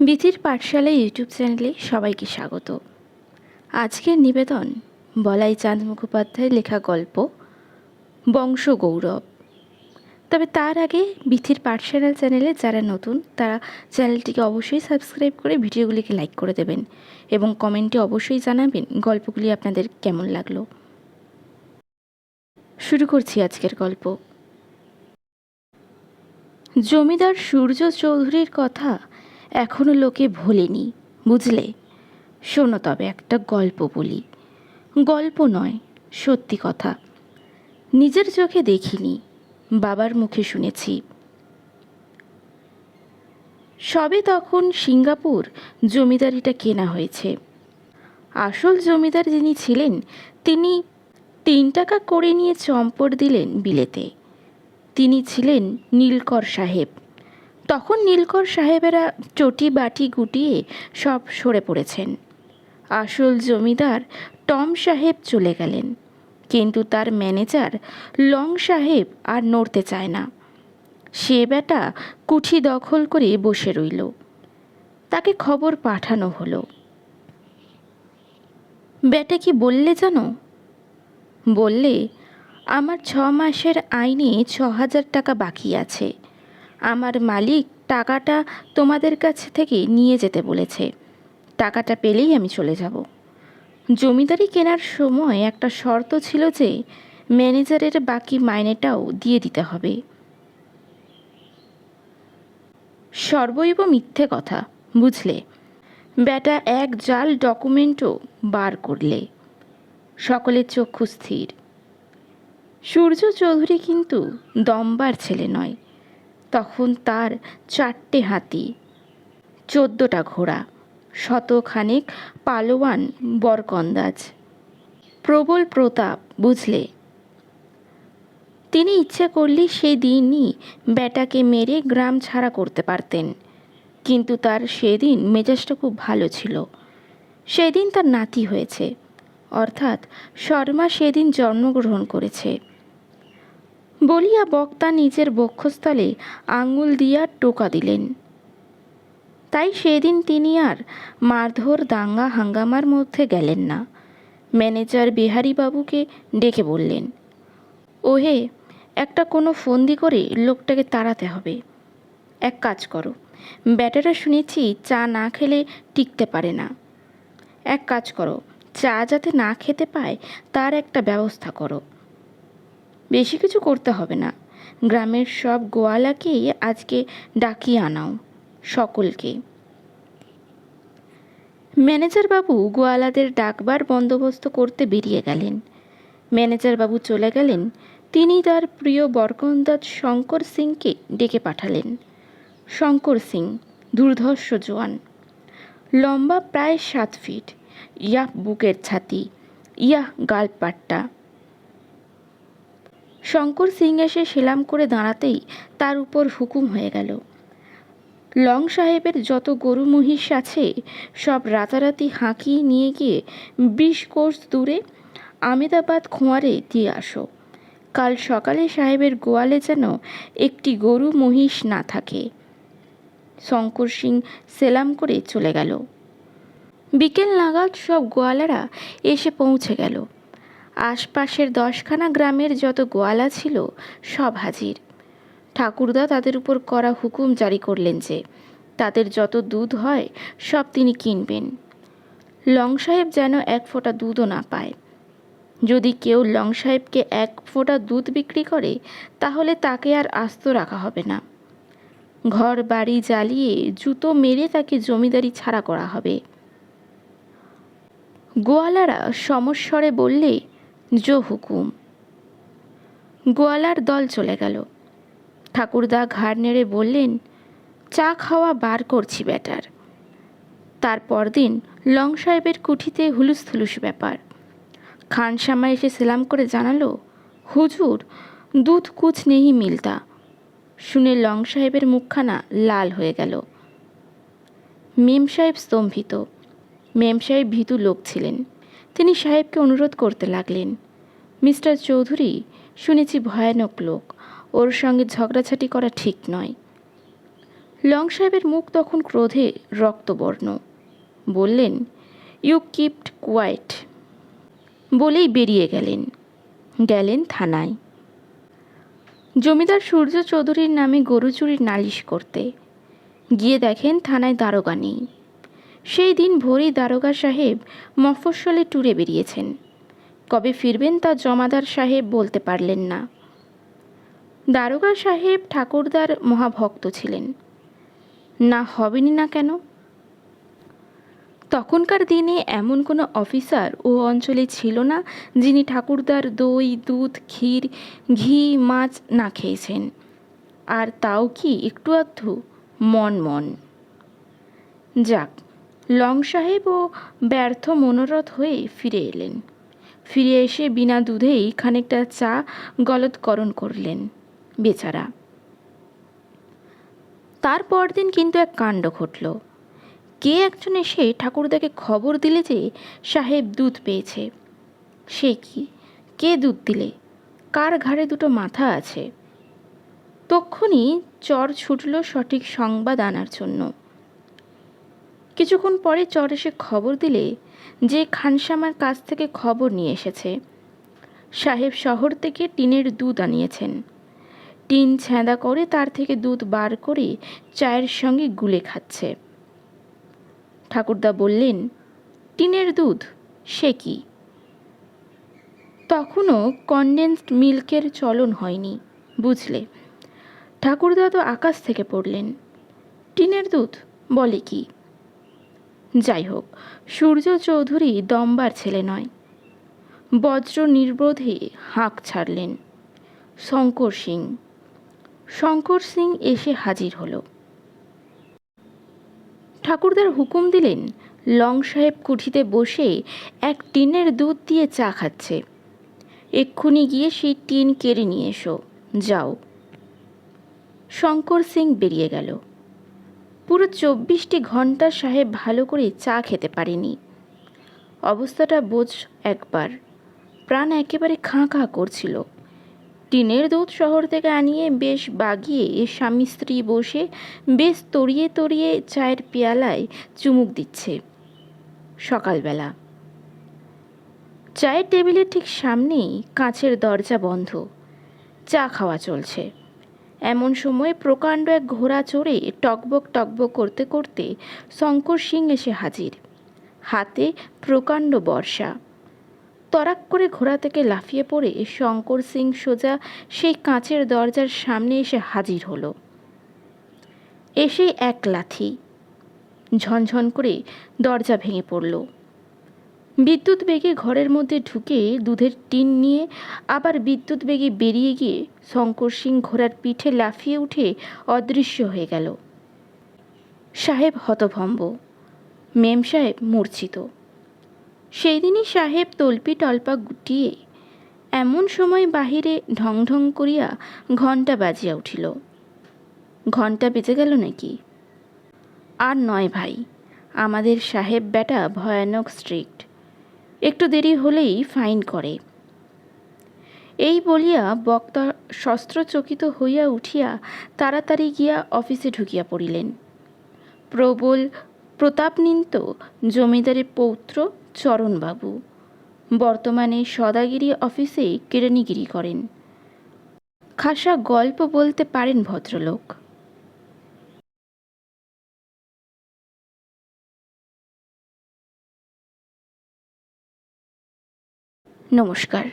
বিথির পাঠশালা YouTube চ্যানেলে সবাইকে স্বাগত। আজকের নিবেদন, বলাই চাঁদ মুখোপাধ্যায়ের লেখা গল্প, বংশ গৌরব। তবে তার আগে বিথির পাঠশালা চ্যানেলে যারা নতুন, তারা চ্যানেলটিকে অবশ্যই সাবস্ক্রাইব করে ভিডিওগুলিকে লাইক করে দেবেন এবং কমেন্টে অবশ্যই জানাবেন গল্পগুলি আপনাদের কেমন লাগল। শুরু করছি আজকের গল্প। জমিদার সূর্য চৌধুরীর কথা এখনও লোকে ভোলেনি, বুঝলে? শোনো তবে একটা গল্প বলি। গল্প নয়, সত্যি কথা। নিজের চোখে দেখিনি, বাবার মুখে শুনেছি। সবে তখন সিঙ্গাপুর জমিদারিটা কেনা হয়েছে। আসল জমিদার যিনি ছিলেন, তিনি তিন টাকা করে নিয়ে চম্পট দিলেন বিলেতে। তিনি ছিলেন নীলকর সাহেব। তখন নীলকর সাহেবেরা চটি, বাটি গুটিয়ে সব সরে পড়েছেন। আসল জমিদার টম সাহেব চলে গেলেন। কিন্তু তার ম্যানেজার লং সাহেব আর নড়তে চায় না। সে বেটা কুঠি দখল করে বসে রইল। তাকে খবর পাঠানো হলো। বেটা কি বললে জানো? বললে? আমার ছ মাসের আইনে ছ হাজার টাকা বাকি আছে। আমার মালিক টাকাটা তোমাদের কাছ থেকে নিয়ে যেতে বলেছে। টাকাটা পেলেই আমি চলে যাব। জমিদারি কেনার সময় একটা শর্ত ছিল যে ম্যানেজারের বাকি মাইনেটাও দিয়ে দিতে হবে। সর্বৈব মিথ্যে কথা, বুঝলে? বেটা এক জাল ডকুমেন্টও বার করলে। সকলের চক্ষু স্থির। সূর্য চৌধুরী কিন্তু দমবার ছেলে নয়। তখন তার চারটে হাতি, চোদ্দোটা ঘোড়া, শতখানেক পালোয়ান বরকন্দাজ। প্রবল প্রতাপ বুঝলে। তিনি ইচ্ছে করলে সেই দিনই বেটাকে মেরে গ্রাম ছাড়া করতে পারতেন। কিন্তু তার সেদিন মেজাজটা খুব ভালো ছিল। সেদিন তার নাতি হয়েছে। অর্থাৎ শর্মা সেদিন জন্মগ্রহণ করেছে। বলিয়া বক্তা নিজের বক্ষস্থলে আঙুল দিয়া টোকা দিলেন। তাই সেদিন তিনি আর মারধর দাঙ্গা হাঙ্গামার মধ্যে গেলেন না। ম্যানেজার বিহারীবাবুকে ডেকে বললেন, ওহে, একটা কোনো ফন্দি করে লোকটাকে তাড়াতে হবে। এক কাজ করো, ব্যাটারা শুনেছি চা না খেলে টিকতে পারে না। এক কাজ করো, চা যাতে না খেতে পায় তার একটা ব্যবস্থা করো। বেশি কিছু করতে হবে না। গ্রামের সব গোয়ালাকেই আজকে ডাকিয়ে আনাও, সকলকে। ম্যানেজার বাবু গোয়ালাদের ডাকবার বন্দোবস্ত করতে বেরিয়ে গেলেন। ম্যানেজার বাবু চলে গেলেন। তিনি তার প্রিয় বরকন্দাজ শঙ্কর সিংকে ডেকে পাঠালেন। শঙ্কর সিং, দুর্ধর্ষ জোয়ান। লম্বা প্রায় সাত ফিট। ইয়াহ বুকের ছাতি, ইয়াহ গালপাট্টা। শঙ্কর সিং এসে সেলাম করে দাঁড়াতেই তার উপর হুকুম হয়ে গেল। লং সাহেবের যত গরু মহিষ আছে, সব রাতারাতি হাঁকিয়ে নিয়ে গিয়ে বিশ কোর্স দূরে আমেদাবাদ খোঁয়ারে দিয়ে আসো। কাল সকালে সাহেবের গোয়ালে যেন একটি গরু মহিষ না থাকে। শঙ্কর সিং সেলাম করে চলে গেল। বিকেল নাগাদ সব গোয়ালারা এসে পৌঁছে গেল। আশপাশের দশখানা গ্রামের যত গোয়ালা ছিল, সব হাজির। ঠাকুরদা তাদের উপর করা হুকুম জারি করলেন যে, তাদের যত দুধ হয়, সব তিনি কিনবেন। লং সাহেব যেন এক ফোঁটা দুধও না পায়। যদি কেউ লং সাহেবকে এক ফোঁটা দুধ বিক্রি করে, তাহলে তাকে আর আস্ত রাখা হবে না। ঘর বাড়ি জ্বালিয়ে জুতো মেরে তাকে জমিদারি ছাড়া করা হবে। গোয়ালারা সমস্বরে বললে জো হুকুম গোয়ালার দল চলে গেল। ঠাকুরদা ঘাড় নেড়ে বললেন, চা খাওয়া বার করছি, ব্যাটার। তার পরদিন লং সাহেবের কুঠিতে হুলুস থুলুস ব্যাপার খানসামা এসে সেলাম করে জানালো, হুজুর, দুধ কুচ নেহি মিলতা। শুনে লং সাহেবের মুখখানা লাল হয়ে গেল। মেম সাহেব স্তম্ভিত। মেম সাহেব ভীতু লোক ছিলেন। তিনি সাহেবকে অনুরোধ করতে লাগলেন। মিস্টার চৌধুরী, শুনেছি ভয়ানক লোক, ওর সঙ্গে ঝগড়াঝাটি করা ঠিক নয়। লং সাহেবের মুখ তখন ক্রোধে রক্তবর্ণ। বললেন ইউ কিপড কোয়াইট বলেই বেরিয়ে গেলেন। গেলেন থানায়। জমিদার সূর্য চৌধুরীর নামে গরু চুরির নালিশ করতে। গিয়ে দেখেন থানায় দারোগা নেই। সেই দিন ভোরেই দারোগা সাহেব মফস্বলে ট্যুরে বেরিয়েছেন। কবে ফিরবেন তা জমাদার সাহেব বলতে পারলেন না। দারোগা সাহেব ঠাকুরদার মহাভক্ত ছিলেন। না হবেনই না কেন? তখনকার দিনে এমন কোনো অফিসার ও অঞ্চলে ছিল না যিনি ঠাকুরদার দই, দুধ, ক্ষীর, ঘি, মাছ না খেয়েছেন। আর তাও কি একটু আধটু মন মন। যাক লং সাহেব ও ব্যর্থ মনোরথ হয়ে ফিরে এলেন। ফিরে এসে বিনা দুধেই খানিকটা চা গলৎকরণ করলেন বেচারা। তার পরদিন কিন্তু এক কাণ্ড ঘটল। কে একজন এসে ঠাকুরদাকে খবর দিলে যে সাহেব দুধ পেয়েছে? সে কি? কে দুধ দিলে? কার ঘাড়ে দুটো মাথা আছে? তক্ষুনি চর ছুটল সঠিক সংবাদ আনার জন্য। কিছুক্ষণ পরে চর এসে খবর দিলে যে খানসামার কাছ থেকে খবর নিয়ে এসেছে। সাহেব শহর থেকে টিনের দুধ আনিয়েছেন। টিন ছ্যাঁদা করে তার থেকে দুধ বার করে চায়ের সঙ্গে গুলে খাচ্ছে। ঠাকুরদা বললেন, টিনের দুধ? সে কি? তখনও কনডেন্সড মিল্কের চলন হয়নি, বুঝলে। ঠাকুরদা তো আকাশ থেকে পড়লেন। টিনের দুধ? বলে কি? যাই হোক সূর্য চৌধুরী দম্বার ছেলে নয়। বজ্র নির্বোধে হাঁক ছাড়লেন। শঙ্কর সিং। শঙ্কর সিং এসে হাজির হল। ঠাকুরদার হুকুম দিলেন, লং সাহেব কুঠিতে বসে এক টিনের দুধ দিয়ে চা খাচ্ছে। এক্ষুনি গিয়ে সেই টিন কেড়ে নিয়ে এসো, যাও। শঙ্কর সিং বেরিয়ে গেল। পুরো চব্বিশটি ঘণ্টা সাহেব ভালো করে চা খেতে পারেনি। অবস্থাটা বোঝ একবার। প্রাণ একেবারে খাঁ খাঁ করছিল। টিনের দুধ শহর থেকে আনিয়ে বেশ বাগিয়ে এ স্বামী স্ত্রী বসে বেশ তরিয়ে তরিয়ে চায়ের পেয়ালায় চুমুক দিচ্ছে। সকালবেলা। চায়ের টেবিলের ঠিক সামনেই কাঁচের দরজা বন্ধ। চা খাওয়া চলছে। এমন সময় প্রকাণ্ড এক ঘোড়া চড়ে টকবক টকবক করতে করতে শঙ্কর সিং এসে হাজির। হাতে প্রকাণ্ড বর্ষা। তরাক করে ঘোড়া থেকে লাফিয়ে পড়ে শঙ্কর সিং সোজা সেই কাঁচের দরজার সামনে এসে হাজির হলো। এসে এক লাথি। ঝনঝন করে দরজা ভেঙে পড়ল। বিদ্যুৎ বেগে ঘরের মধ্যে ঢুকে দুধের টিন নিয়ে আবার বিদ্যুৎ বেগে বেরিয়ে গিয়ে শঙ্কর সিং ঘোড়ার পিঠে লাফিয়ে উঠে অদৃশ্য হয়ে গেল। সাহেব হতভম্ব। মেম সাহেব মূর্ছিত। সেই দিনই সাহেব তল্পি টল্পা গুটিয়ে এমন সময় বাহিরে ঢং ঢং করিয়া ঘণ্টা বাজিয়া উঠিল। ঘণ্টা বেজে গেল নাকি? আর নয় ভাই, আমাদের সাহেব বেটা ভয়ানক স্ট্রিক্ট একটু দেরি হলেই ফাইন করে। এই বলিয়া বক্তা শস্ত্রচকিত হইয়া উঠিয়া তাড়াতাড়ি গিয়া অফিসে ঢুকিয়া পড়িলেন। প্রবল প্রতাপনিন্ত জমিদারের পৌত্র চরণবাবু বর্তমানে সদাগিরি অফিসে কেরানিগিরি করেন। খাসা গল্প বলতে পারেন ভদ্রলোক। নমস্কার।